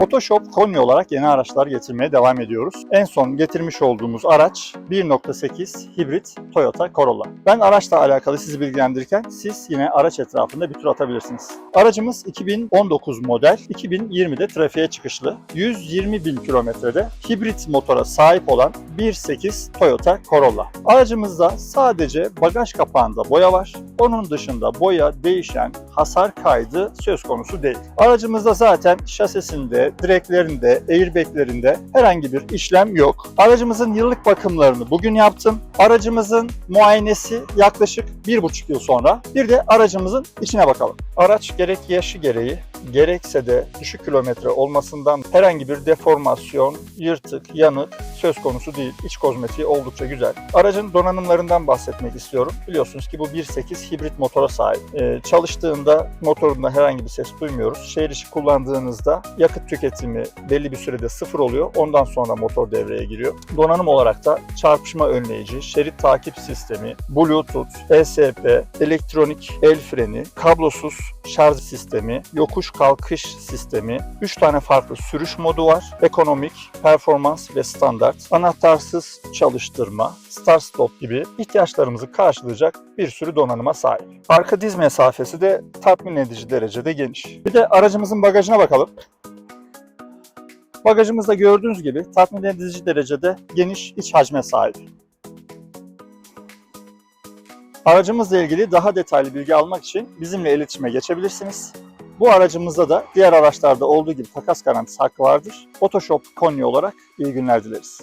Photoshop Konya olarak yeni araçlar getirmeye devam ediyoruz. En son getirmiş olduğumuz araç 1.8 hibrit Toyota Corolla. Ben araçla alakalı sizi bilgilendirirken siz yine araç etrafında bir tur atabilirsiniz. Aracımız 2019 model, 2020'de trafiğe çıkışlı, 120 bin kilometrede hibrit motora sahip olan 1.8 Toyota Corolla. Aracımızda sadece bagaj kapağında boya var. Onun dışında boya değişen hasar kaydı söz konusu değil. Aracımızda zaten şasisinde, direklerinde, airbaglerinde herhangi bir işlem yok. Aracımızın yıllık bakımlarını bugün yaptım. Aracımızın muayenesi yaklaşık bir buçuk yıl sonra. Bir de aracımızın içine bakalım. Araç gerek yaşı gereği gerekse de düşük kilometre olmasından herhangi bir deformasyon, yırtık, yanık söz konusu değil. İç kozmetiği oldukça güzel. Aracın donanımlarından bahsetmek istiyorum. Biliyorsunuz ki bu 1.8 hibrit motora sahip. Ee, çalıştığında motorunda herhangi bir ses duymuyoruz. Şehir içi kullandığınızda yakıt tüketimi belli bir sürede sıfır oluyor. Ondan sonra motor devreye giriyor. Donanım olarak da çarpışma önleyici, şerit takip sistemi, Bluetooth, ESP, elektronik el freni, kablosuz şarj sistemi, yokuş kalkış sistemi, 3 tane farklı sürüş modu var. Ekonomik, performans ve standart. Anahtarsız çalıştırma, start stop gibi ihtiyaçlarımızı karşılayacak bir sürü donanıma sahip. Arka diz mesafesi de tatmin edici derecede geniş. Bir de aracımızın bagajına bakalım. Bagajımızda gördüğünüz gibi tatmin edici derecede geniş iç hacme sahip. Aracımızla ilgili daha detaylı bilgi almak için bizimle iletişime geçebilirsiniz. Bu aracımızda da diğer araçlarda olduğu gibi takas garantisi hakkı vardır. Photoshop Konya olarak iyi günler dileriz.